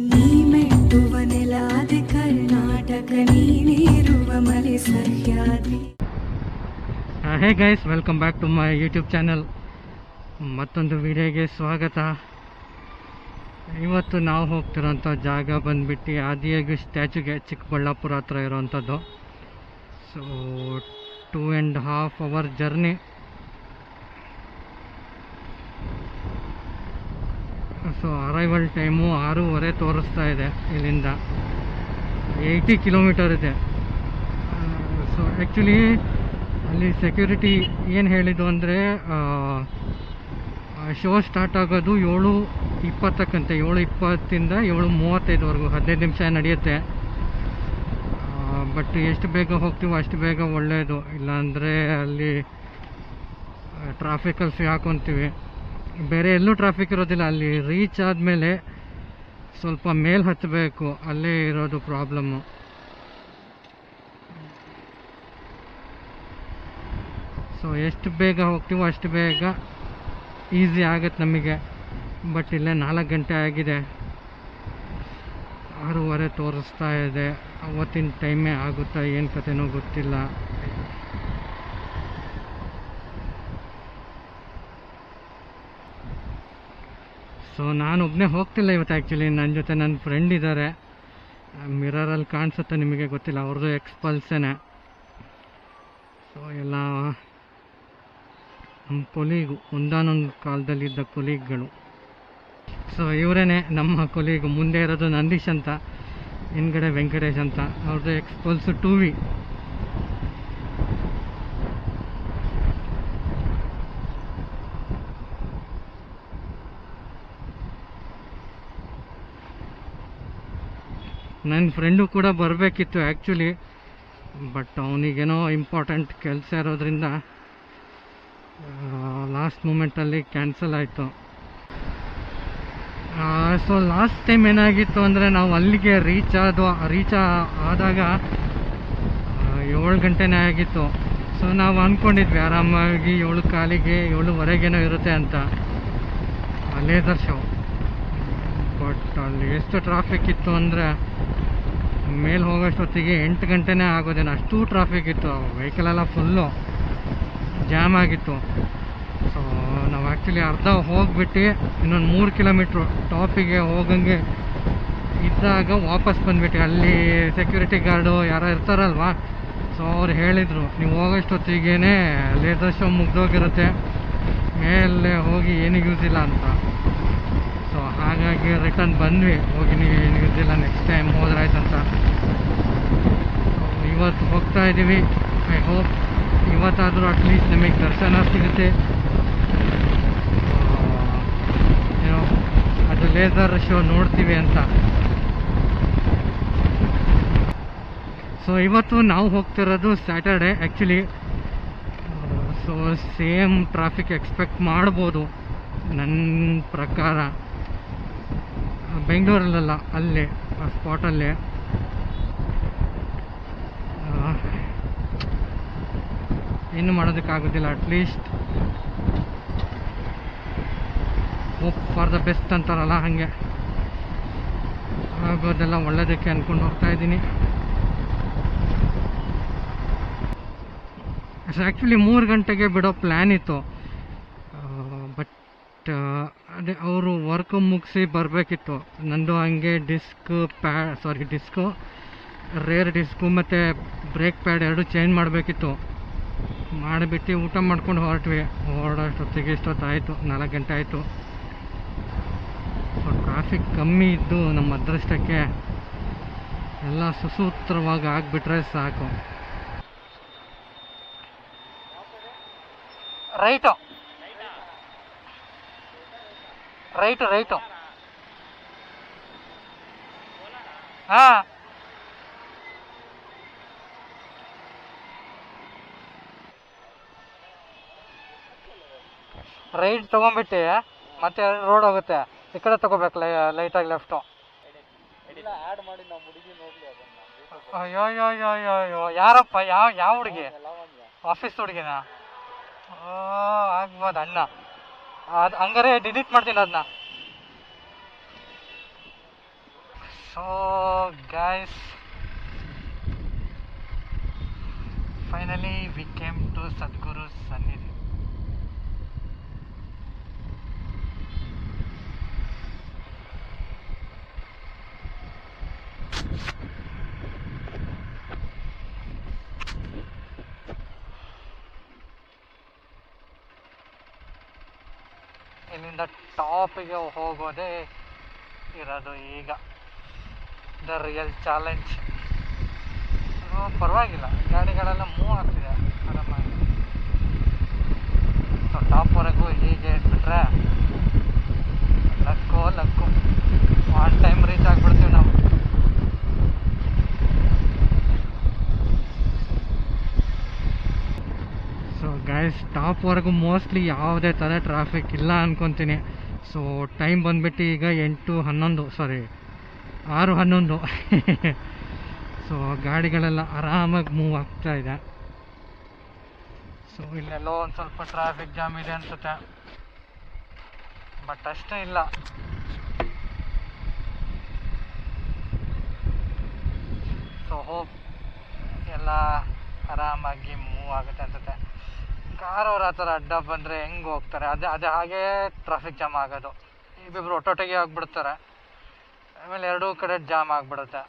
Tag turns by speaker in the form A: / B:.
A: ನೀ ಮೆಟ್ಟುವ ನೆಲಾದೆ ಕರ್ನಾಟಕ, ನೀನಿರುವ ಮಲೆ Sahyadri.
B: Hey guys welcome back to my YouTube channel ಮತ್ತೊಂದು ವಿಡಿಯೋಗೆ ಸ್ವಾಗತ. ಇವತ್ತು ನಾವು ಹೋಗ್ತಿರೋಂಥ ಜಾಗ ಬಂದ್ಬಿಟ್ಟು ಆದಿಯಾಗಿ ಸ್ಟ್ಯಾಚುಗೆ ಚಿಕ್ಕಬಳ್ಳಾಪುರ ಹತ್ರ ಇರೋವಂಥದ್ದು so two and half hour journey so arrival time ಆರೂವರೆ ತೋರಿಸ್ತಾ ಇದೆ ಇಲ್ಲಿಂದ. ಏಯ್ಟಿ ಕಿಲೋಮೀಟರ್ ಇದೆ. ಸೊ ಆ್ಯಕ್ಚುಲಿ ಅಲ್ಲಿ ಸೆಕ್ಯೂರಿಟಿ ಏನು ಹೇಳಿದ್ದು ಅಂದರೆ ಶೋ ಸ್ಟಾರ್ಟ್ ಆಗೋದು ಏಳು ಇಪ್ಪತ್ತಕ್ಕಂತೆ. ಏಳು ಇಪ್ಪತ್ತಿಂದ ಏಳು ಮೂವತ್ತೈದುವರೆಗೂ ಹದಿನೈದು ನಿಮಿಷ ನಡೆಯುತ್ತೆ. ಬಟ್ ಎಷ್ಟು ಬೇಗ ಹೋಗ್ತೀವೋ ಅಷ್ಟು ಬೇಗ ಒಳ್ಳೆಯದು ಇಲ್ಲಾಂದರೆ ಅಲ್ಲಿ ಟ್ರಾಫಿಕಲ್ಲಿ ಸಿಗಾಕೊಂತೀವಿ. ಬೇರೆ ಎಲ್ಲೂ ಟ್ರಾಫಿಕ್ ಇರೋದಿಲ್ಲ. ಅಲ್ಲಿ ರೀಚ್ ಆದಮೇಲೆ ಸ್ವಲ್ಪ ಮೇಲೆ ಹತ್ತಬೇಕು ಅಲ್ಲೇ ಇರೋದು ಪ್ರಾಬ್ಲಮ್ಮು ಸೊ ಎಷ್ಟು ಬೇಗ ಹೋಗ್ತೀವೋ ಅಷ್ಟು ಬೇಗ ಈಸಿ ಆಗುತ್ತೆ ನಮಗೆ. ಬಟ್ ಇಲ್ಲೇ ನಾಲ್ಕು ಗಂಟೆ ಆಗಿದೆ. ಆರೂವರೆ ತೋರಿಸ್ತಾ ಇದೆ. ಅವತ್ತಿನ ಟೈಮೇ ಆಗುತ್ತಾ ಏನು ಕಥೆನೋ ಗೊತ್ತಿಲ್ಲ. ಸೊ ನಾನು ಒಬ್ಬನೇ ಹೋಗ್ತಿಲ್ಲ ಇವತ್ತು ಆ್ಯಕ್ಚುಲಿ ನನ್ನ ಜೊತೆ ನನ್ನ ಫ್ರೆಂಡ್ ಇದ್ದಾರೆ ಮಿರರಲ್ಲಿ ಕಾಣಿಸುತ್ತೆ ನಿಮಗೆ ಗೊತ್ತಿಲ್ಲ. ಅವ್ರದ್ದು ಎಕ್ಸ್ಪಲ್ಸೇನೆ ಸೊ ಎಲ್ಲ ನಮ್ಮ ಕೊಲೀಗು ಒಂದಾನೊಂದು ಕಾಲದಲ್ಲಿದ್ದ ಕೊಲೀಗ್ಗಳು. ಸೊ ಇವರೇನೆ ನಮ್ಮ ಕೊಲೀಗು. ಮುಂದೆ ಇರೋದು ನಂದೀಶ್ ಅಂತ. ಹಿಂದ್ಗಡೆ ವೆಂಕಟೇಶ್ ಅಂತ. ಅವ್ರದ್ದು ಎಕ್ಸ್ಪಲ್ಸು ಟೂ ವಿ ನನ್ನ ಫ್ರೆಂಡು ಕೂಡ ಬರಬೇಕಿತ್ತು ಆ್ಯಕ್ಚುಲಿ ಬಟ್ ಅವನಿಗೇನೋ ಇಂಪಾರ್ಟೆಂಟ್ ಕೆಲಸ ಇರೋದ್ರಿಂದ ಲಾಸ್ಟ್ ಮೂಮೆಂಟಲ್ಲಿ ಕ್ಯಾನ್ಸಲ್ ಆಯಿತು. ಸೊ ಲಾಸ್ಟ್ ಟೈಮ್ ಏನಾಗಿತ್ತು ಅಂದರೆ ನಾವು ಅಲ್ಲಿಗೆ ರೀಚ್ ಆದ ರೀಚ್ ಆದಾಗ ಏಳು ಗಂಟೆನೇ ಆಗಿತ್ತು. ಸೊ ನಾವು ಅಂದ್ಕೊಂಡಿದ್ವಿ ಆರಾಮಾಗಿ ಏಳು ಕಾಲಿಗೆ ಏಳುವರೆಗೇನೋ ಇರುತ್ತೆ ಅಂತ. ಲೇಸರ್ ಶೋ ಬಟ್ ಅಲ್ಲಿ ಎಷ್ಟು ಟ್ರಾಫಿಕ್ ಇತ್ತು ಅಂದರೆ ಮೇಲೆ ಹೋಗೋಷ್ಟೊತ್ತಿಗೆ ಎಂಟು ಗಂಟೆನೇ ಆಗೋದೇನೋ ಅಷ್ಟು ಟ್ರಾಫಿಕ್ ಇತ್ತು. ವೆಹಿಕಲೆಲ್ಲ ಫುಲ್ಲು ಜಾಮ್ ಆಗಿತ್ತು. ಸೊ ನಾವು ಆ್ಯಕ್ಚುಲಿ ಅರ್ಧ ಹೋಗಿಬಿಟ್ಟು ಇನ್ನೊಂದು ಮೂರು ಕಿಲೋಮೀಟ್ರು ಟಾಪಿಗೆ ಹೋಗಂಗೆ ಇದ್ದಾಗ ವಾಪಸ್ ಬಂದ್ಬಿಟ್ಟು ಅಲ್ಲಿ ಸೆಕ್ಯೂರಿಟಿ ಗಾರ್ಡು ಯಾರೋ ಇರ್ತಾರಲ್ವಾ? ಸೊ ಅವ್ರು ಹೇಳಿದರು, ನೀವು ಹೋಗೋಷ್ಟೊತ್ತಿಗೇ ಲೇಸರ್ ಶೋ ಮುಗ್ದೋಗಿರುತ್ತೆ. ಮೇಲೆ ಹೋಗಿ ಏನು ಯೂಸ್ ಇಲ್ಲ ಅಂತ. ಹಾಗಾಗಿ ರಿಟರ್ನ್ ಬಂದ್ವಿ. ಹೋಗಿ ನೀವು ಏನು ಯೂಸ್ ನೆಕ್ಸ್ಟ್ ಟೈಮ್ ಹೋದ್ರಾಯ್ತಂತ. ಅಂತ ಇವತ್ತು ಹೋಗ್ತಾ ಇದ್ದೀವಿ ಐ ಹೋಪ್ ಇವತ್ತಾದರೂ ಅಟ್ಲೀಸ್ಟ್ ನಮಗೆ ದರ್ಶನ ಸಿಗುತ್ತೆ. ಏನೋ ಅದು ಲೇಸರ್ ಶೋ ನೋಡ್ತೀವಿ ಅಂತ. ಸೊ ಇವತ್ತು ನಾವು ಹೋಗ್ತಿರೋದು Saturday actually so same traffic expect ಮಾಡ್ಬೋದು. ನನ್ನ ಪ್ರಕಾರ. ಬೆಂಗಳೂರಲ್ಲ ಅಲ್ಲೇ, ಆ ಸ್ಪಾಟಲ್ಲೇ ಏನು ಮಾಡೋದಕ್ಕಾಗೋದಿಲ್ಲ at least hope for the best ಅಂತಾರಲ್ಲ ಹಾಗೆ. ಆಗೋದೆಲ್ಲ ಒಳ್ಳೇದಕ್ಕೆ ಅಂದ್ಕೊಂಡು ಹೋಗ್ತಾ ಇದ್ದೀನಿ. ಆ್ಯಕ್ಚುಲಿ ಮೂರು ಗಂಟೆಗೆ ಬಿಡೋ ಪ್ಲ್ಯಾನ್ ಇತ್ತು. ಬಟ್ ಅದೇ ಅವರು ವರ್ಕ್ ಮುಗಿಸಿ ಬರಬೇಕಿತ್ತು. ನಂದು ಹಂಗೆ ಡಿಸ್ಕ್ ಪ್ಯಾ ಸಾರಿ ಡಿಸ್ಕು ರೇರ್ ಡಿಸ್ಕು ಮತ್ತು ಬ್ರೇಕ್ ಪ್ಯಾಡ್ ಎರಡು ಚೇಂಜ್ ಮಾಡಬೇಕಿತ್ತು. ಮಾಡಿಬಿಟ್ಟು ಊಟ ಮಾಡ್ಕೊಂಡು ಹೊರಟ್ವಿ. ಹೊರಡೋಷ್ಟೊತ್ತಿಗೆ ಇಷ್ಟೊತ್ತಾಯಿತು, ನಾಲ್ಕು ಗಂಟೆ ಆಯಿತು. ಸೊ ಟ್ರಾಫಿಕ್ ಕಮ್ಮಿ ಇದ್ದು ನಮ್ಮ ಅದೃಷ್ಟಕ್ಕೆ ಎಲ್ಲ ಸುಸೂತ್ರವಾಗಿ ಆಗಿಬಿಟ್ರೆ ಸಾಕು. Right right right. ಹಾಂ. ರೈಟ್ ತೊಗೊಂಬಿಟ್ಟು ಮತ್ತೆ ರೋಡ್ ಹೋಗುತ್ತೆ. ಈ ಕಡೆ ತಗೋಬೇಕು ಲೈ ಲೈಟಾಗಿ ಲೆಫ್ಟು. ಅಯ್ಯೋ ಅಯ್ಯೋ ಅಯ್ಯೋ ಅಯ್ಯೋ ಅಯ್ಯೋ ಯಾರಪ್ಪ ಯಾವ ಯಾವ ಹುಡುಗಿ? ಆಫೀಸ್ ಹುಡುಗಿನ? ಓ ಆಗ್ಬೋದು ಅಣ್ಣ. ಅದು ಹಂಗಾರೆ ಡಿಲೀಟ್ ಮಾಡ್ತೀನಿ ಅದನ್ನ so guys finally we came to Sadguru Sannidhi ಇಲ್ಲಿಂದ ಟಾಪಿಗೆ ಹೋಗೋದೇ ಇರೋದು ಈಗ. ದ ರಿಯಲ್ ಚಾಲೆಂಜ್ ಪರವಾಗಿಲ್ಲ. ಗಾಡಿಗಳೆಲ್ಲ ಮೂವ್ ಆಗ್ತಿದೆ. ಆರಾಮಾಗಿ. ಟಾಪ್ವರೆಗೂ ಹೀಗೆ ಇಟ್ಬಿಟ್ರೆ luck luck on time reach ಆಗಿಬಿಡ್ತೀವಿ ನಾವು ಸೊ ಗೈಸ್ ಟಾಪ್ವರೆಗೂ ಮೋಸ್ಟ್ಲಿ ಯಾವುದೇ ಥರ ಟ್ರಾಫಿಕ್ ಇಲ್ಲ ಅಂದ್ಕೊತೀನಿ ಸೊ ಟೈಮ್ ಬಂದ್ಬಿಟ್ಟು ಈಗ ಎಂಟು ಹನ್ನೊಂದು ಸಾರಿ ಆರು ಹನ್ನೊಂದು. ಸೊ ಗಾಡಿಗಳೆಲ್ಲ ಆರಾಮಾಗಿ ಮೂವ್ ಆಗ್ತಾ ಇದೆ. ಸೊ ಇಲ್ಲೆಲ್ಲೋ ಒಂದು ಸ್ವಲ್ಪ ಟ್ರಾಫಿಕ್ ಜಾಮ್ ಇದೆ ಅನ್ಸುತ್ತೆ. ಬಟ್ ಅಷ್ಟೇ ಇಲ್ಲ. ಸೊ ಹೋಪ್ ಎಲ್ಲ ಆರಾಮಾಗಿ ಮೂವ್ ಆಗುತ್ತೆ ಅನ್ಸುತ್ತೆ. ಕಾರ್ ಅವ್ರ ಆ ಥರ ಅಡ್ಡ ಬಂದರೆ ಹೆಂಗೆ ಹೋಗ್ತಾರೆ? ಅದೇ ಅದೇ ಹಾಗೇ ಟ್ರಾಫಿಕ್ ಜಾಮ್ ಆಗೋದು. ಇಬ್ಬಿಬ್ರು ಒಟ್ಟೊಟ್ಟಿಗೆ ಆಗ್ಬಿಡ್ತಾರೆ ಆಮೇಲೆ ಎರಡೂ ಕಡೆ ಜಾಮ್ ಆಗಿಬಿಡುತ್ತೆ.